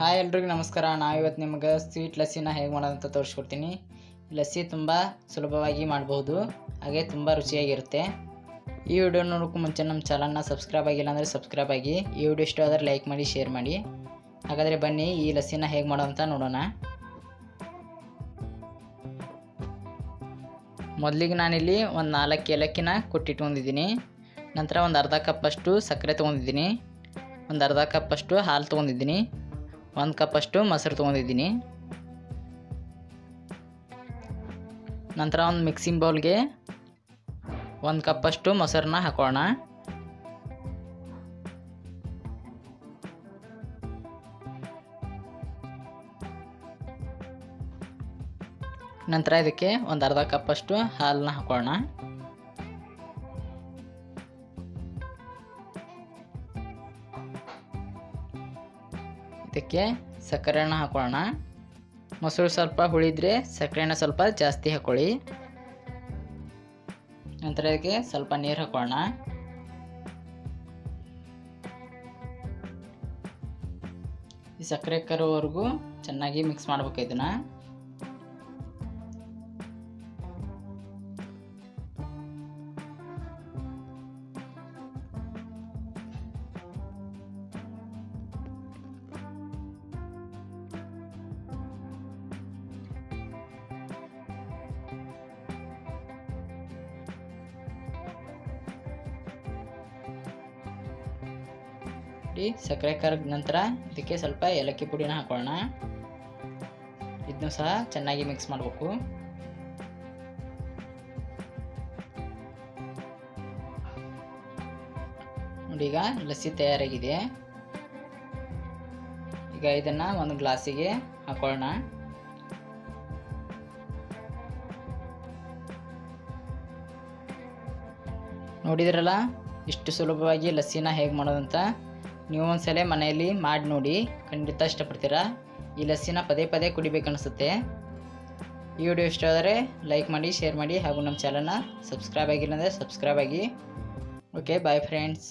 Hi ಎಲ್ರಿಗೂ ನಮಸ್ಕಾರ. ನಾವಿವತ್ತು ನಿಮಗೆ ಸ್ವೀಟ್ ಲಸ್ಸಿನ ಹೇಗೆ ಮಾಡೋದಂತ ತೋರಿಸ್ಕೊಡ್ತೀನಿ. ಲಸ್ಸಿ ತುಂಬ ಸುಲಭವಾಗಿ ಮಾಡಬಹುದು ಹಾಗೆ ತುಂಬ ರುಚಿಯಾಗಿರುತ್ತೆ. ಈ ವಿಡಿಯೋ ನೋಡೋಕ್ಕೂ ಮುಂಚೆ ನಮ್ಮ ಚಾನಲ್ನ ಸಬ್ಸ್ಕ್ರೈಬ್ ಆಗಿಲ್ಲ ಅಂದರೆ ಸಬ್ಸ್ಕ್ರೈಬ್ ಆಗಿ. ಈ ವಿಡಿಯೋ ಇಷ್ಟ ಆದರೆ ಲೈಕ್ ಮಾಡಿ ಶೇರ್ ಮಾಡಿ. ಹಾಗಾದರೆ ಬನ್ನಿ ಈ ಲಸ್ಸಿನ ಹೇಗೆ ಮಾಡೋದಂತ ನೋಡೋಣ. ಮೊದಲಿಗೆ ನಾನಿಲ್ಲಿ ಒಂದು ನಾಲ್ಕು ಏಲಕ್ಕಿನ ಕೊಟ್ಟಿಟ್ಕೊಂಡಿದ್ದೀನಿ. ನಂತರ ಒಂದು ಅರ್ಧ ಕಪ್ಪಷ್ಟು ಸಕ್ಕರೆ ತೊಗೊಂಡಿದ್ದೀನಿ. ಒಂದು ಅರ್ಧ ಕಪ್ಪಷ್ಟು ಹಾಲು ತೊಗೊಂಡಿದ್ದೀನಿ. ಒಂದು ಕಪ್ಪಷ್ಟು ಮೊಸರು ತೊಗೊಂಡಿದ್ದೀನಿ. ನಂತರ ಒಂದು ಮಿಕ್ಸಿಂಗ್ ಬೌಲ್ಗೆ ಒಂದು ಕಪ್ಪಷ್ಟು ಮೊಸರನ್ನ ಹಾಕೋಣ. ನಂತರ ಇದಕ್ಕೆ ಒಂದು ಅರ್ಧ ಕಪ್ಪಷ್ಟು ಹಾಲನ್ನ ಹಾಕೋಣ. ಇದಕ್ಕೆ ಸಕ್ಕರೆನ ಹಾಕೊಳ್ಳೋಣ. ಮೊಸರು ಸ್ವಲ್ಪ ಹುಳಿದ್ರೆ ಸಕ್ಕರೆನ ಸ್ವಲ್ಪ ಜಾಸ್ತಿ ಹಾಕೊಳ್ಳಿ. ನಂತರ ಇದಕ್ಕೆ ಸ್ವಲ್ಪ ನೀರು ಹಾಕೊಳ್ಳೋಣ. ಈ ಸಕ್ಕರೆ ಕರೋವರೆಗೂ ಚೆನ್ನಾಗಿ ಮಿಕ್ಸ್ ಮಾಡ್ಬೇಕು ಇದನ್ನ. ನೋಡಿ ಸಕ್ಕರೆ ಕರಗ ನಂತರ ಇದಕ್ಕೆ ಸ್ವಲ್ಪ ಏಲಕ್ಕಿ ಪುಡಿನ ಹಾಕೊಳ್ಳೋಣ. ಇದನ್ನು ಸಹ ಚೆನ್ನಾಗಿ ಮಿಕ್ಸ್ ಮಾಡಬೇಕು. ನೋಡಿ ಈಗ ಲಸ್ಸಿ ತಯಾರಾಗಿದೆ. ಈಗ ಇದನ್ನ ಒಂದು ಗ್ಲಾಸಿಗೆ ಹಾಕೊಳ್ಳೋಣ. ನೋಡಿದ್ರಲ್ಲ, ಇಷ್ಟು ಸುಲಭವಾಗಿ ಲಸ್ಸಿನ ಹೇಗೆ ಮಾಡೋದಂತ? ನೀವು ಒಂದ್ಸಲ ಮನೆಯಲ್ಲಿ ಮಾಡಿ ನೋಡಿ. ಖಂಡಿತ ಇಷ್ಟಪಡ್ತೀರಾ? ಈ ಲಸ್ಸಿನ ಪದೇ ಪದೇ ಕುಡಿಬೇಕನ್ನಿಸುತ್ತೆ ಈ ವಿಡಿಯೋ ಇಷ್ಟ ಆದರೆ ಲೈಕ್ ಮಾಡಿ, ಶೇರ್ ಮಾಡಿ ಹಾಗೂ ನಮ್ಮ ಚಾನಲ್ನ ಸಬ್ಸ್ಕ್ರೈಬ್ ಆಗಿಲ್ಲ ಅಂದರೆ ಸಬ್ಸ್ಕ್ರೈಬ್ ಆಗಿ. Okay bye friends